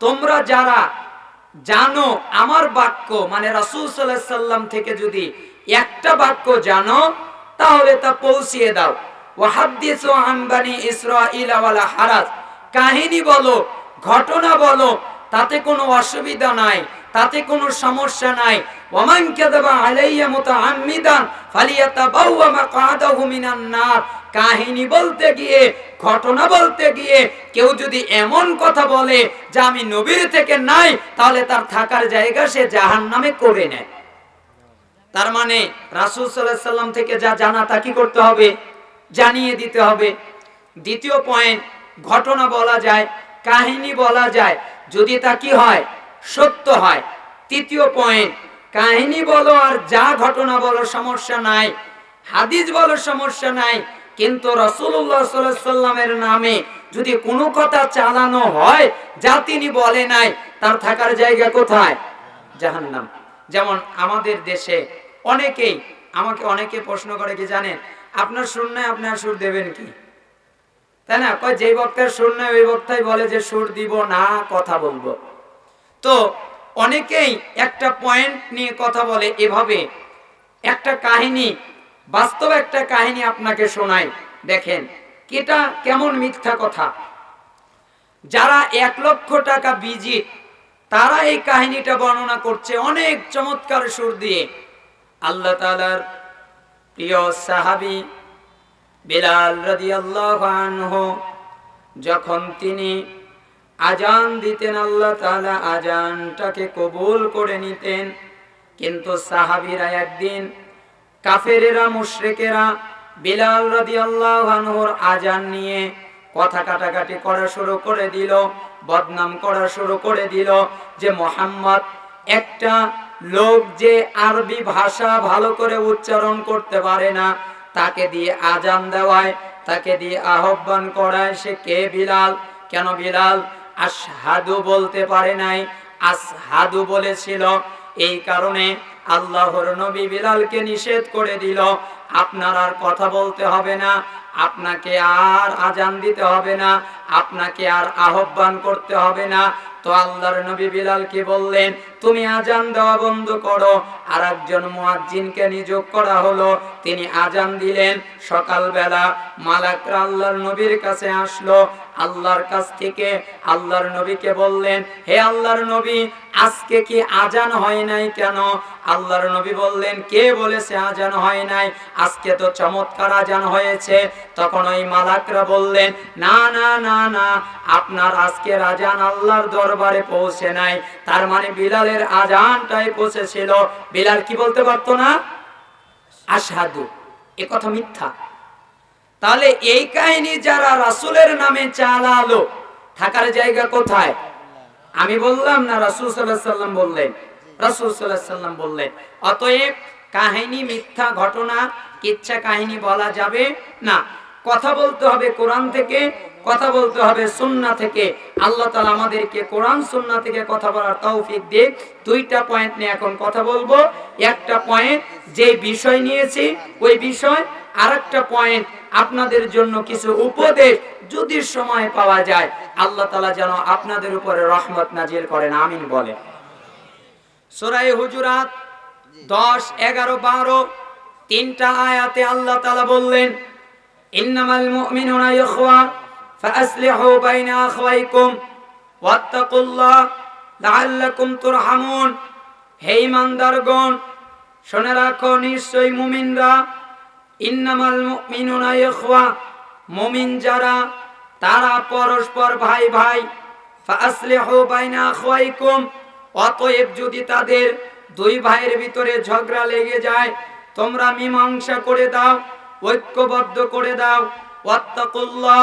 তোমরা যারা জানো আমার বাক্য মানে রাসূল সাল্লাম থেকে যদি একটা বাক্য জানো, তাহলে তা পৌঁছিয়ে দাও। কাহিনী বলো, ঘটনা বলো, তাতে কোনো অসুবিধা নাই, তাতে কোনো সমস্যা নাই। ওয়ামান কাযাবা আলাইয়া কাহিনী বলতে গিয়ে, ঘটনা বলতে গিয়ে কেউ যদি এমন কথা বলে যে আমি নবীর থেকে নাই, তাহলে তার থাকার জায়গা সে জাহান্নামে করে নেয়। তার মানে রাসূল আলাইহি সাল্লাম থেকে যা জানা, তা কি করতে হবে? জানিয়ে দিতে হবে। দ্বিতীয় পয়েন্ট ঘটনা বলা যায়, কাহিনী বলা যায়। যদি তা কি হয়? সত্য হয়। তৃতীয় পয়েন্ট কাহিনী বলো আর যা ঘটনা বলো সমস্যা নাই, হাদিস বলো সমস্যা নাই কিন্তু রসুল্লাহ সাল্লামের নামে যদি কোনো কথা চালানো হয়, যা তিনি বলে নাই, তার থাকার জায়গা কোথায়? জাহান্নাম। যেমন আমাদের দেশে অনেকেই আমাকে অনেকে প্রশ্ন করে কি জানেন, আপনার সুর নাই আপনার সুর দেবেন কি? তাই না? কয়, যেই বক্তার নাই ওই বক্তাই বলে যে সুর দিব না, কথা বলব। তো অনেকেই একটা পয়েন্ট নিয়ে কথা বলে এভাবে, একটা কাহিনী বাস্তব একটা কাহিনী আপনাকে শোনাই। দেখেন এটা কেমন মিথ্যা কথা। যারা এক লক্ষ টাকা বিজিট তারা এই কাহিনীটা বর্ণনা করছে অনেক চমৎকার সুর দিয়ে। আল্লাহ তালার প্রিয় সাহাবি বিলাল রাদিয়াল্লাহু আনহু, যখন তিনি আজান দিতেন, আল্লাহ তাআলা আজানটাকে কবুল করে নিতেন। কিন্তু সাহাবিরা একদিন কাফেরেরা, মুশরিকেরা বিলাল রাদিয়াল্লাহু আনহুর আজান নিয়ে কথা কাটাকাটি করা শুরু করে দিল, বদনাম করা শুরু করে দিল যে মোহাম্মদ একটা লোক যে আরবি ভাষা ভালো করে উচ্চারণ করতে পারে না, তাকে দিয়ে আজান দেওয়ায়, তাকে দিয়ে আহ্বান করায় সে কে বিলাল? কেন বিলাল? আসহাদু বলতে পারে নাই, আসহাদু বলেছিল। এই কারণে আল্লাহর নবী বিলালকে নিষেধ করে দিল, আপনার আর কথা বলতে হবে না, আপনাকে আর আজান দিতে হবে না আপনাকে আর আহ্বান করতে হবে না। তো আল্লাহর নবী বিলালকে বললেন, তুমি আজান দেওয়া বন্ধ করো। আর একজন মুয়াজ্জিনকে নিযোগ করা হলো। তিনি আজান দিলেন। সকালবেলা মালাকরা আল্লাহর নবীর কাছে আসলো। আল্লাহর কাছ থেকে আল্লাহর নবীকে বললেন, হে আল্লাহর নবী, আজকে কি আজান হয় নাই কেন? আল্লাহর নবী বললেন, কে বলেছে আজান হয় নাই? আজকে তো চমৎকার আজান হয়েছে। তখন ওই মালাকরা বললেন, না না না না, আপনার আজকের আজান আল্লাহর দরবারে পৌঁছে নাই। তার মানে বিলালের আজানটাই পৌঁছেছিল। বিলাল কি বলতে পারতো না? আসাদু এ কথা মিথ্যা। তাহলে এই কাহিনী যারা রাসূলের নামে চালালো, থাকার জায়গা কোথায়? আমি বললাম না, রাসূল সাল্লাম বললেন। রাসূল সাল্লাম বললেন, অতএব কাহিনী মিথ্যা, ঘটনা, কিচ্ছা কাহিনী বলা যাবে না। কথা বলতে হবে কোরআন থেকে কথা বলতে হবে সুন্নাহ থেকে। আল্লাহ তালা আমাদেরকে কোরআন, সুন্নাহ থেকে কথা বলার তৌফিক দিক দুইটা পয়েন্ট নিয়ে এখন কথা বলব। একটা পয়েন্ট যে বিষয় নিয়েছি, ওই বিষয়। আরেকটা পয়েন্ট আপনাদের জন্য কিছু উপদেশ যদি সময় পাওয়া যায়, আল্লাহ তালা যেন আপনাদের উপরে রহমত নাজিল করেন, আমিন বলে। সোরাই হুজুরাত দশ, এগারো, বারো, তিনটা আয়াতে আল্লাহ তালা বললেন, ইন্নামাল মুমিনুনা ইখওয়া। ফাসলিহু বাইনা আখওয়াইকুম ওয়াত্তাকুল্লাহ লাআল্লাকুম তুরহামুন। হে ঈমানদারগণ, শুনে রাখো, নিশ্চয়ই মুমিনরা, ইন্নামাল মুমিনুনা ইখওয়া, মুমিন যারা, তারা পরস্পর ভাই ভাই। ফাসলিহু বাইনা আখওয়াইকুম, অতএব যদি তাদের দুই ভাইয়ের ভিতরে ঝগড়া লেগে যায়, তোমরা মীমাংসা করে দাও, ঐক্যবদ্ধ করে দাও। ওয়াত্তাকুল্লাহ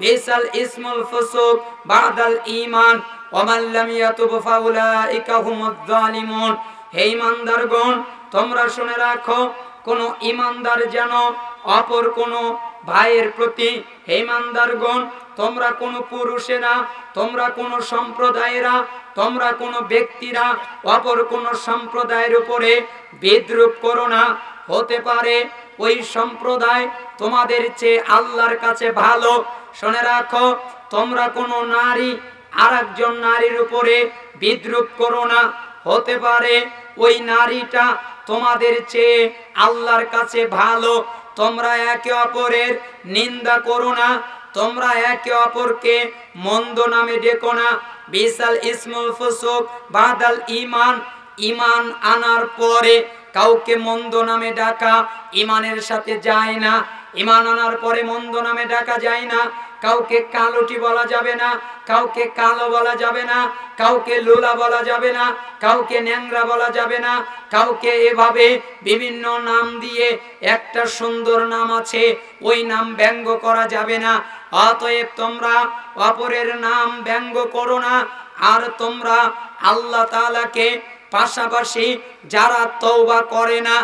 বিসাল ইসমুল ফুসুক, বাদাল ঈমান ওয়া মান লাম ইয়াতুব ফাউলাইকা হুমুয যালিমুন। হে ইমানদারগণ তোমরা শুনে রাখো, কোন ইমানদার যেন অপর কোন ভাইয়ের প্রতি, হে ইমানদারগণ তোমরা কোন পুরুষেরা, তোমরা কোন সম্প্রদায়েরা, তোমরা কোন ব্যক্তিরা অপর কোন সম্প্রদায়ের উপরে বিদ্রুপ করো না। হতে পারে। ওই সম্প্রদায় তোমাদের চেয়ে আল্লাহর কাছে ভালো। শুনে রাখো, তোমরা কোনো নারী আর একজন নারীর উপরে বিদ্রুপ করো না। হতে পারে ওই নারীটা তোমাদের চেয়ে আল্লাহর কাছে ভালো। তোমরা একে অপরের নিন্দা করো না। তোমরা একে অপরকে মন্দ নামে ডেকো না। বিশাল ইসমুল ফুসুক, বাদাল ইমান ইমান আনার পরে কাউকে মন্দ নামে ডাকা ইমানের সাথে যায় না। ইমান আনার পরে মন্দ নামে ডাকা যায় না। কাউকে কালোটি বলা যাবে না, কাউকে কালো বলা যাবে না, কাউকে লোলা বলা যাবে না, কাউকে ন্যাংরা বলা যাবে না, কাউকে এভাবে বিভিন্ন নাম দিয়ে একটা সুন্দর নাম আছে, ওই নাম ব্যঙ্গ করা যাবে না। অতএব তোমরা অপরের নাম ব্যঙ্গ করো না, আর তোমরা আল্লাহ তাআলাকে পাশাপাশি যারা তৌবা করে না,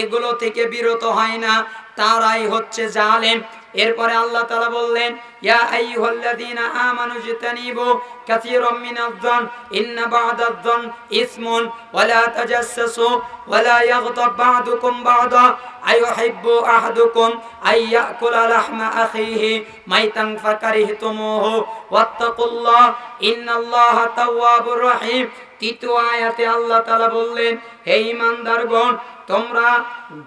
এগুলো থেকে বিরত হয় না, তারাই হচ্ছে জালেম। এরপরে আল্লাহ তালা বললেন ইয়া আইয়ুহাল্লাযীনা আমানু জিতানিবু কাসীরাম মিনাজ-জন ইন্না বা'দাজ-জন ইসমুন ওয়া লা তাজাসসু ওয়া লা ইয়াগতাব বা'দুকুম বা'দা আইয়ুহিব্বু আহাদুকুম আই ইয়াকুলা লাহমা আখিহি মাইতান ফাকারিহতুমুহু ওয়াত্তাকুল্লাহ ইন্নাল্লাহা তাওয়াবুর রহিম তৃতীয় আয়াতে আল্লাহ তাআলা বললেন হে ঈমানদারগণ তোমরা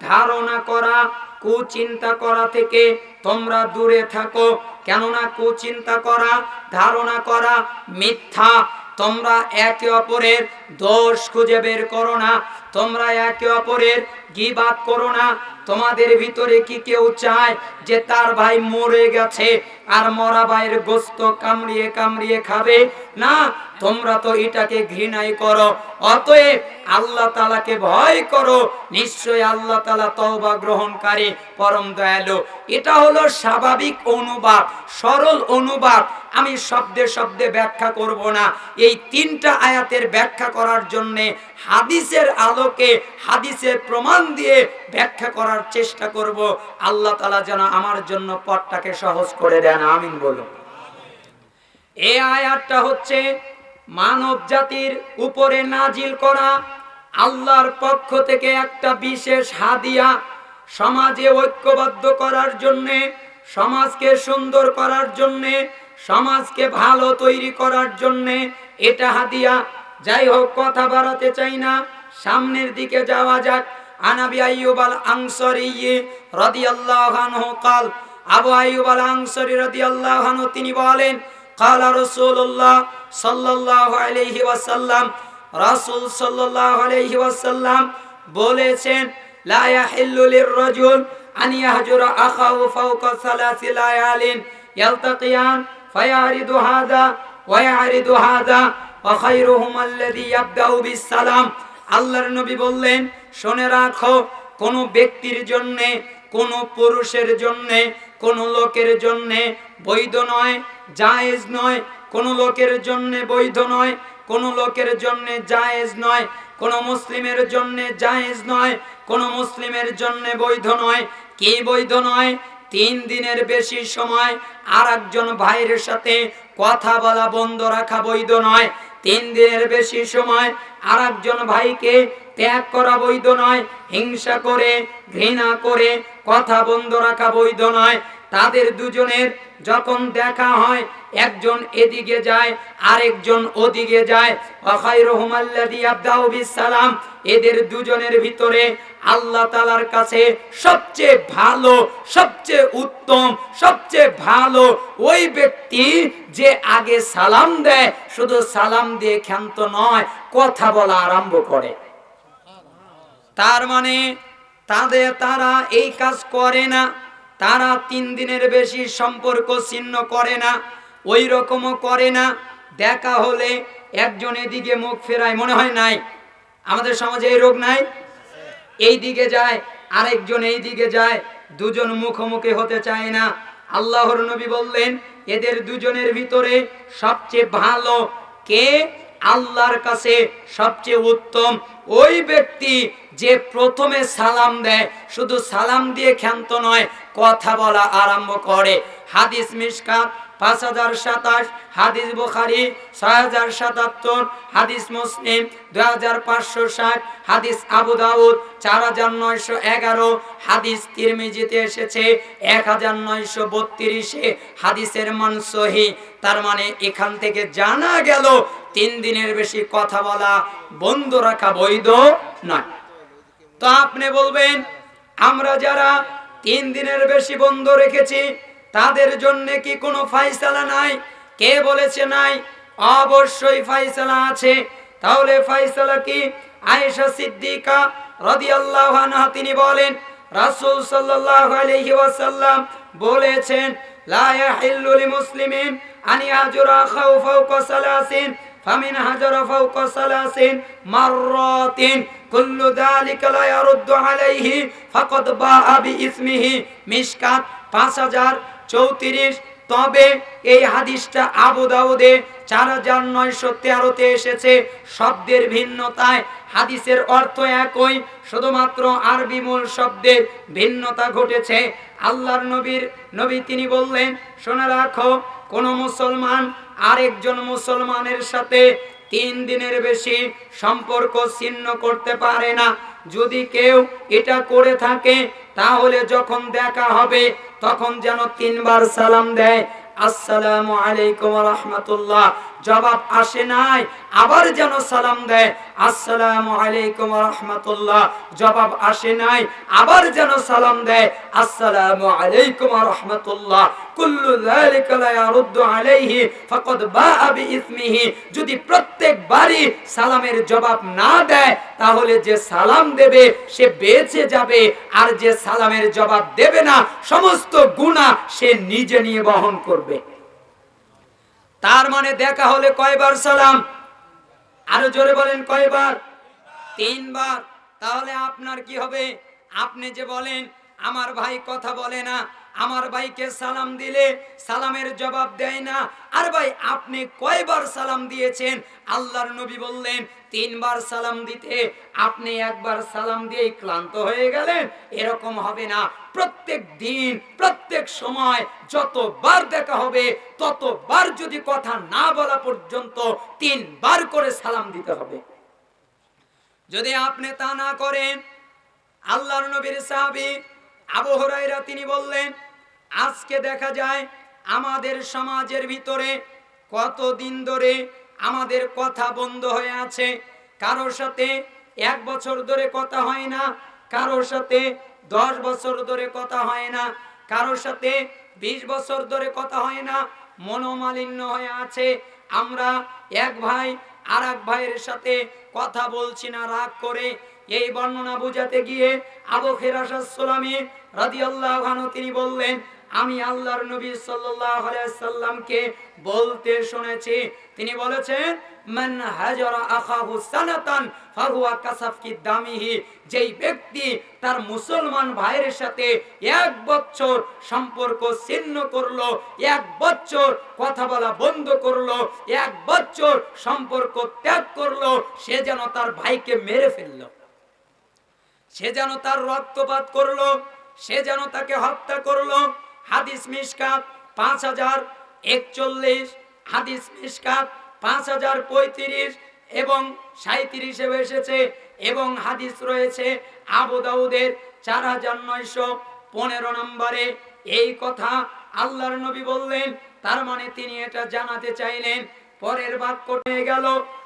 ধারণা করা, কুচিন্তা করা থেকে তোমরা দূরে থাকো। কেননা কুচিন্তা করা, ধারণা করা মিথ্যা। তোমরা একে অপরের দোষ খুঁজে বের করো না। তোমরা একে অপরের গিবাদ করো না। তোমাদের ভিতরে কি কেউ চায় যে তার ভাই মরে গেছে আর মরা ভাইয়ের গোস্ত কামড়িয়ে কামড়িয়ে খাবে? না তোমরা তো এটাকে ঘৃণাই করো, অতএব আল্লাহ তালাকে ভয় করো। নিশ্চয় আল্লাহ তালা তওবা গ্রহণকারী, পরম দয়ালু। এটা হলো স্বাভাবিক অনুবাদ, সরল অনুবাদ। আমি শব্দে শব্দে ব্যাখ্যা করব না। এই তিনটা আয়াতের ব্যাখ্যা করার জন্য হাদিসের আলোকে, হাদিসের প্রমাণ দিয়ে ব্যাখ্যা করার চেষ্টা করব। আল্লাহ তালা যেন আমার জন্য পথটাকে সহজ করে দেন। আমিন বলো এই আয়াতটা হচ্ছে মানব জাতির উপরে নাজিল করা আল্লাহর পক্ষ থেকে একটা বিশেষ হাদিয়া সমাজে ঐক্যবদ্ধ করার জন্যে, সমাজকে সুন্দর করার জন্যে, সমাজকে ভালো তৈরি করার জন্যে এটা হাদিয়া। যাই হোক, কথা বাড়াতে চাই না। সামনের দিকে যাওয়া যাক। আনাবি আইয়ুব আল আনসারি রাদিয়াল্লাহু আনহু কাল, আবু আইয়ুবাল আনসারি রাদিয়াল্লাহু আনহু তিনি বলেন কালা রসুল্লাহ সাল্লাহ আলহি ওয়াসাল্লাম রাসুল সাল্লাহ আলহি ওয়াসাল্লাম বলেছেন লায়া রজুল আল্লাহর নবী বললেন, শুনে রাখো, কোন ব্যক্তির জন্যে, কোনো পুরুষের জন্যে কোন লোকের জন্যে বৈধ নয়, জায়েজ নয়। কোন লোকের জন্যে বৈধ নয়, কোন লোকের জন্যে জায়েজ নয়। কোন মুসলিমের জন্যে জায়েজ নয়, কোন মুসলিমের জন্যে বৈধ নয়। কে বৈধ নয়? তিন দিনের বেশি সময় আর একজন ভাইয়ের সাথে কথা বলা বন্ধ রাখা বৈধ নয়। তিন দিনের বেশি সময় আর একজন ভাইকে ত্যাগ করা বৈধ নয়। হিংসা করে ঘৃণা করে, কথা বন্ধ রাখা বৈধ নয়। তাদের দুজনের যখন দেখা হয়, একজন এদিকে যায়, আরেকজন ওদিকে যায়। বিসসালাম, এদের দুজনের ভিতরে আল্লাহ তাআলার কাছে সবচেয়ে ভালো, সবচেয়ে উত্তম, সবচেয়ে ভালো ওই ব্যক্তি যে আগে সালাম দেয়, শুধু সালাম দিয়ে ক্ষান্ত নয়, কথা বলা আরম্ভ করে। তার মানে তাদের তারা এই কাজ করে না। তারা তিন দিনের বেশি সম্পর্ক ছিন্ন করে না ওই রকমও করে না। দেখা হলে একজন এদিকে মুখ ফেরায়, মনে হয় নাই? আমাদের সমাজে এই রোগ নাই? এই দিকে যায়, আরেকজন এই দিকে যায়, দুজন মুখোমুখি হতে চায় না। আল্লাহর নবী বললেন, এদের দুজনের ভিতরে সবচেয়ে ভালো কে? আল্লাহর কাছে সবচেয়ে উত্তম, ওই ব্যক্তি যে প্রথমে সালাম দেয়, শুধু সালাম দিয়ে ক্ষান্ত নয়, কথা বলা আরম্ভ করে। হাদিস মিসকাত পাঁচ হাজার সাতাশ, হাদিস বুখারি ছয় হাজার সাতাত্তর, হাদিস মুসলিম দুই হাজার পাঁচশো ষাট, হাদিস আবু দাউদ চার হাজার নয়শো এগারো, হাদিস তিরমিজিতে এসেছে এক হাজার নয়শো বত্রিশে, হাদিসের মান তার মানে এখান থেকে জানা গেল তিন দিনের বেশি কথা বলা বন্ধ রাখা বৈধ নয়। তো আপনি বলবেন, আমরা যারা তিন দিনের বেশি বন্ধ রেখেছি, তাদের জন্য কি কোনো ফাইসালা নাই? কে বলেছে নাই? অবশ্যই ফাইসালা আছে। তাহলে ফাইসালা কি? আয়েশা সিদ্দিকা রাদিয়াল্লাহু আনহা তিনি বলেন, রাসূল সাল্লাল্লাহু আলাইহি ওয়াসাল্লাম বলেছেন, লা ইয়াহিল্লু লিমুসলিমিন আন ইয়াজুরা আখাহু ফাওকা সালাসিন ফামিন হাজারা ফাওকা সালাসিন মাররাতিন, কুল্লু যালিকা লা ইয়ারুদ্দু আলাইহি, ফাকাদ বাআ বিইসমিহি, মিশকাত 5034 তবে এই হাদিসটা আবু দাউদে নয়শো তেরোতে এসেছে। শব্দের ভিন্নতায় হাদিসের অর্থ একই, শুধুমাত্র আরবি মূল শব্দের ভিন্নতা ঘটেছে। আল্লাহর নবীর নবী তিনি বললেন, শোনা রাখো, কোন মুসলমান আরেকজন মুসলমানের সাথে তিন দিনের বেশি সম্পর্ক ছিন্ন করতে পারে না। যদি কেউ এটা করে থাকে, তাহলে যখন দেখা হবে, তখন যেন তিনবার সালাম দেয়। আসসালামু আলাইকুম রহমতুল্লাহ। জবাব আসে নাই, আবার যেন সালাম দেয়, আসসালামু আলাইকুম রহমতুল্লাহ। জবাব আসে নাই, আবার যেন সালাম দেয়, আসসালামু আলাইকুম রহমতুল্লাহ। কুল্লু যালিকা লা যদি প্রত্যেকবারই সালামের জবাব না দেয়, তাহলে যে সালাম দেবে, সে বেঁচে যাবে, আর যে সালামের জবাব দেবে না, সমস্ত গুনাহ সে নিজে নিয়ে বহন করবে। তার মানে দেখা হলে কয়বার সালাম? আরও জোরে বলেন, কয়বার? তিনবার। তাহলে আপনার কি হবে? আপনি যে বলেন, আমার ভাই কথা বলে না। আমার ভাইকে সালাম দিলে সালামের জবাব দেয় না। আর ভাই, আপনি কয়বার সালাম দিয়েছেন? আল্লাহর নবী বললেন, তিনবার সালাম দিতে। আপনি একবার সালাম দিয়ে ক্লান্ত হয়ে গেলেন। এরকম হবে না। প্রত্যেক দিন, প্রত্যেক সময় যতবার দেখা হবে, ততবার যদি কথা না বলা পর্যন্ত তিনবার করে সালাম দিতে হবে। যদি আপনি তা না করেন, আল্লাহর নবীর সাহাবী আবু হুরায়রা তিনি বললেন, আজকে দেখা যায় আমাদের সমাজের ভিতরে কত দিন ধরে আমাদের কথা বন্ধ হয়ে আছে। কারোর সাথে এক বছর ধরে কথা হয় না কারোর সাথে দশ বছর ধরে কথা হয় না কারোর সাথে বিশ বছর ধরে কথা হয় না, মনোমালিন্য হয়ে আছে। আমরা এক ভাই আর এক ভাইয়ের সাথে কথা বলছি না, রাগ করে এই বর্ণনা বুঝাতে গিয়ে আবু খেরাসালামী রাদিয়াল্লাহু আনহু তিনি বললেন, আমি আল্লাহর নবী সাল্লাল্লাহু আলাইহি সাল্লামকে বলতে শুনেছি। তিনি বলেছেন, মান হাজারা আখাহু সানাতান ফাহুয়া কাসাফকি দামিহি। যেই ব্যক্তি তার মুসলমান ভাইয়ের সাথে এক বছর সম্পর্ক ছিন্ন করল, এক বছর কথা বলা বন্ধ করল, এক বছর সম্পর্ক ত্যাগ করল, সে যেন তার ভাইকে মেরে ফেলল। সে যেন তার রক্তপাত করল, সে যেন তাকে হত্যা করল। হাদিস মিসকাত পাঁচ হাজার একচল্লিশ, হাদিস মিসকাত পাঁচ হাজার পঁয়ত্রিশ এবং সাঁত্রিশে এসেছে এবং হাদিস রয়েছে আবু দাউদের চার হাজার নয়শো পনেরো নম্বরে। এই কথা আল্লাহর নবী বললেন, তার মানে তিনি এটা জানাতে চাইলেন। পরের বাক্য হয়ে গেল